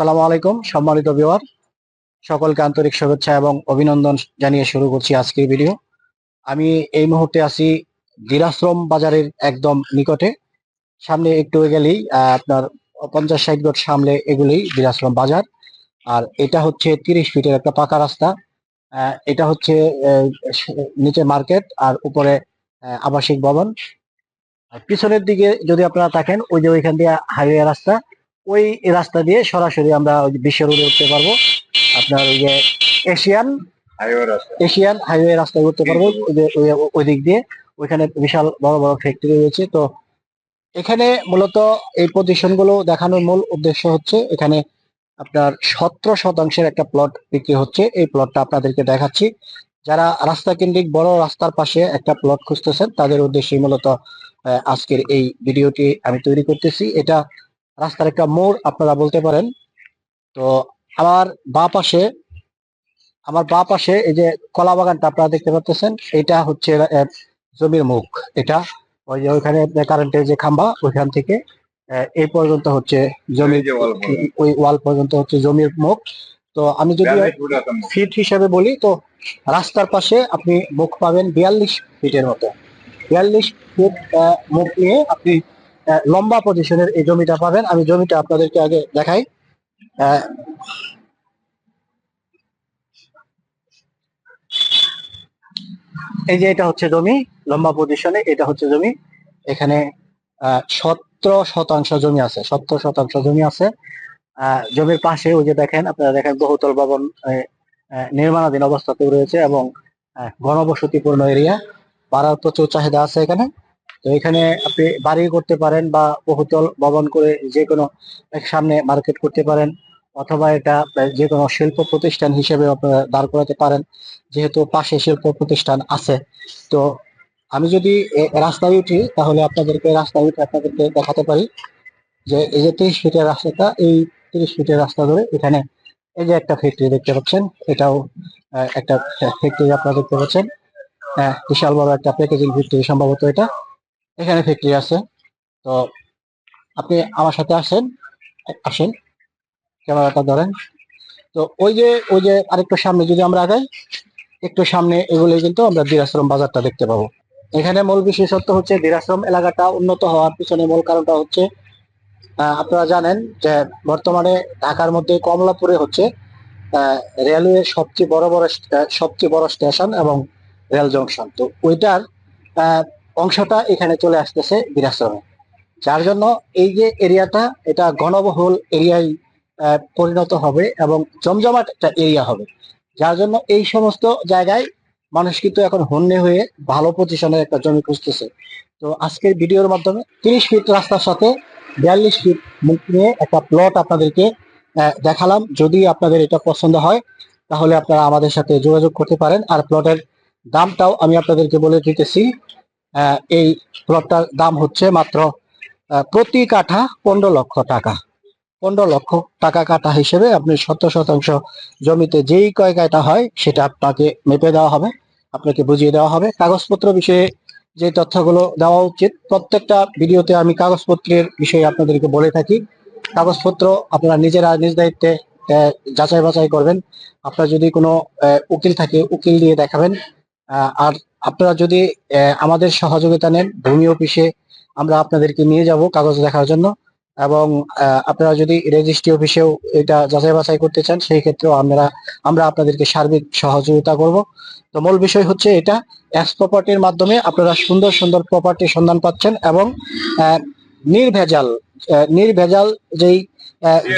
আসসালামু আলাইকুম, সম্মানিত বিওয়ার সকলকে আন্তরিক শুভেচ্ছা এবং অভিনন্দন জানিয়ে শুরু করছি আজকের ভিডিও আমি এই মুহূর্তে আছি দিরাশ্রম বাজারের একদম নিকটে। সামনে একটু গেলেই আপনার পঞ্চাশ ষাট গট সামনে এগুলোই দিরাশ্রম বাজার। আর এটা হচ্ছে তিরিশ ফিটের একটা পাকা রাস্তা। এটা হচ্ছে নিচে মার্কেট আর উপরে আবাসিক ভবন। পিছনের দিকে যদি আপনারা থাকেন ওই যে ওইখান দিয়ে হাইওয়ে রাস্তা ওই রাস্তা দিয়ে সরাসরি আমরা বিশ্ব রোডে উঠতে পারব। আপনার ওই যে এশিয়ান এশিয়ান হাইওয়ে রাস্তায় উঠতে পারব ওই দিক দিয়ে। ওইখানে বিশাল বড় বড় ফ্যাক্টরি রয়েছে। তো এখানে মূলত এই পজিশনগুলো দেখানোর মূল উদ্দেশ্য হচ্ছে এখানে আপনার সতেরো শতাংশের একটা প্লট বিক্রি হচ্ছে। এই প্লটটা আপনাদেরকে দেখাচ্ছি। যারা রাস্তা কেন্দ্রিক বড় রাস্তার পাশে একটা প্লট খুঁজতেছেন তাদের উদ্দেশ্যে মূলত আজকের এই ভিডিওটি আমি তৈরি করতেছি। এটা রাস্তার একটা মোড় আপনারা বলতে পারেন। তো আমার বা পাশে আমার বা পাশে এই যে কলা বাগানটা আপনারা দেখতে পাচ্ছেন এটা হচ্ছে জমির মুখ। এটা ওই যে ওইখানে কারেন্টের যে খাম্বা ওইখান থেকে এই পর্যন্ত হচ্ছে জমির ওই ওয়াল পর্যন্ত হচ্ছে জমির মুখ। তো আমি যদি ফিট হিসেবে বলি তো রাস্তার পাশে আপনি মুখ পাবেন বিয়াল্লিশ ফিটের মতো। বিয়াল্লিশ ফিট আহ, মুখ নিয়ে আপনি লম্বা পজিশনের এই জমিটা পাবেন। আমি জমিটা আপনাদেরকে আগে দেখাই। এই যে এটা হচ্ছে জমি, লম্বা পজিশনে এটা হচ্ছে জমি। এখানে সতেরো শতাংশ জমি আছে, সত্তর শতাংশ জমি আছে। জমির পাশে ওই যে দেখেন, আপনারা দেখেন বহুতল ভবন নির্মাণাধীন অবস্থাতেও রয়েছে এবং ঘনবসতিপূর্ণ এরিয়া ভাড়ার প্রচুর চাহিদা আছে এখানে। তো এখানে আপনি বাড়ি করতে পারেন বা বহুতল ভবন করে যে কোনো সামনে মার্কেট করতে পারেন অথবা এটা যে কোনো শিল্প প্রতিষ্ঠান হিসেবে আপনারা দাঁড় করাতে পারেন যেহেতু পাশে শিল্প প্রতিষ্ঠান আছে। তো আমি যদি রাস্তায় উঠি তাহলে আপনাদেরকে রাস্তায় উঠে আপনাদেরকে দেখাতে পারি যে এই যে তিরিশ ফিটের রাস্তাটা এই তিরিশ ফিটের রাস্তা ধরে এখানে এই যে একটা ফ্যাক্টরি দেখতে পাচ্ছেন এটাও একটা ফ্যাক্টরি আপনারা দেখতে পাচ্ছেন। আহ, বিশাল বড় একটা প্যাকেজিং ফ্যাক্টরি সম্ভবত এটা। এখানে ফ্যাক্টরি আছে। তো আপনি আমার সাথে আসেন আসেন। ক্যামেরাটা ধরেন। তো ওই যে ওই যে আরেকটু সামনে যদি আমরা আগাই, একটু সামনে এগুলো কিন্তু আমরা দিরাশ্রম বাজারটা দেখতে পাবো। এখানে মূল বিশেষত্ব হচ্ছে দিরাশ্রম এলাকাটা উন্নত হওয়ার পিছনে মূল কারণটা হচ্ছে আপনারা জানেন যে বর্তমানে ঢাকার মধ্যে কমলাপুরে হচ্ছে রেলওয়ে সবচেয়ে বড় বড় সবচেয়ে বড় স্টেশন এবং রেল জংশন। তো ওইটার অংশটা এখানে চলে আসতেছে দিরাশ্রমে যার জন্য এই যে এরিয়াটা, এটা ঘনবহুল এরিয়ায় পরিণত হবে এবং জমজমাট একটা এরিয়া হবে। যার জন্য এই সমস্ত জায়গায় মানুষ কিন্তু এখন হন্যে হয়ে ভালো পজিশনের একটা জমি খুঁজতেছে। তো আজকের ভিডিওর মাধ্যমে তিরিশ ফিট রাস্তার সাথে বিয়াল্লিশ ফিট মুখ নিয়ে একটা প্লট আপনাদেরকে দেখালাম। যদি আপনাদের এটা পছন্দ হয়, তাহলে আপনারা আমাদের সাথে যোগাযোগ করতে পারেন। আর প্লটের দামটাও আমি আপনাদেরকে বলে দিতেছি। এই প্লটটার দাম হচ্ছে মাত্র প্রতি কাঠা পনেরো লক্ষ টাকা। পনেরো লক্ষ টাকা কাটা হিসেবে আপনি সত্তর শতাংশ জমিতে যেই কয় কাটা হয়, সেটা আপনাকে মেপে দেওয়া হবে, আপনাকে বুঝিয়ে দেওয়া হবে। কাগজপত্র বিষয়ে যে তথ্যগুলো দেওয়া উচিত, প্রত্যেকটা ভিডিওতে আমি কাগজপত্রের বিষয়ে আপনাদেরকে বলে থাকি। কাগজপত্র আপনারা নিজেরা নিজ দায়িত্বে যাচাই বাছাই করবেন। আপনার যদি কোনো উকিল থাকে, উকিল দিয়ে দেখাবেন। আর আপনারা যদি আমাদের সহযোগিতা নেন, ভূমি অফিসে আমরা আপনাদেরকে নিয়ে যাব কাগজ দেখার জন্য এবং আপনারা যদি রেজিস্ট্রি অফিসেও এটা যাচাই বাছাই করতে চান, সেই ক্ষেত্রেও আমরা আমরা আপনাদেরকে সার্বিক সহযোগিতা করব। তো মূল বিষয় হচ্ছে এটা এক্স প্রপার্টির মাধ্যমে আপনারা সুন্দর সুন্দর প্রপার্টির সন্ধান পাচ্ছেন এবং নির্ভেজাল নির্ভেজাল যেই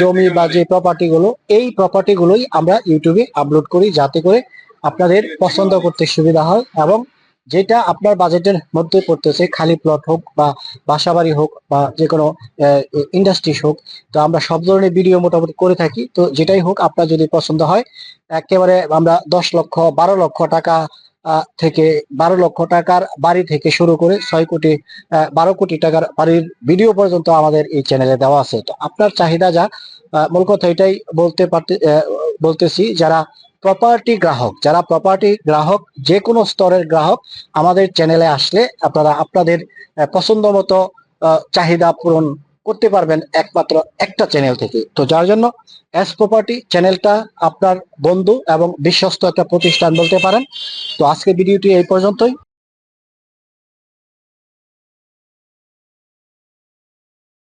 জমি বা যে প্রপার্টি গুলো এই প্রপার্টি গুলোই আমরা ইউটিউবে আপলোড করি যাতে করে আপনাদের পছন্দ করতে সুবিধা হয় এবং যেটা আপনার বাজেটের মধ্যে পড়তেছে, খালি প্লট হোক বা বাসাবাড়ি হোক বা যে কোনো ইন্ডাস্ট্রি হোক, তো আমরা সব ধরনের ভিডিও মোটামুটি করে থাকি। তো যেটাই হোক আপনার যদি পছন্দ হয়, একেবারে আমরা দশ লক্ষ, বারো লক্ষ টাকা থেকে বারো লক্ষ টাকার বাড়ি থেকে শুরু করে ছয় কোটি বারো কোটি টাকার বাড়ির ভিডিও পর্যন্ত আমাদের এই চ্যানেলে দেওয়া আছে। তো আপনার চাহিদা যা মূল কথা এটাই বলতে পারতে বলতেছি, যারা প্রপার্টি গ্রাহক, যারা প্রপার্টি গ্রাহক যে কোনো স্তরের গ্রাহক আমাদের চ্যানেলে আসলে আপনারা আপনাদের পছন্দ মতো চাহিদা পূরণ করতে পারবেন একমাত্র একটা চ্যানেল থেকে। তো যার জন্য এস প্রপার্টি চ্যানেলটা আপনার বন্ধু এবং বিশ্বস্ত একটা প্রতিষ্ঠান বলতে পারেন। তো আজকে ভিডিওটি এই পর্যন্তই।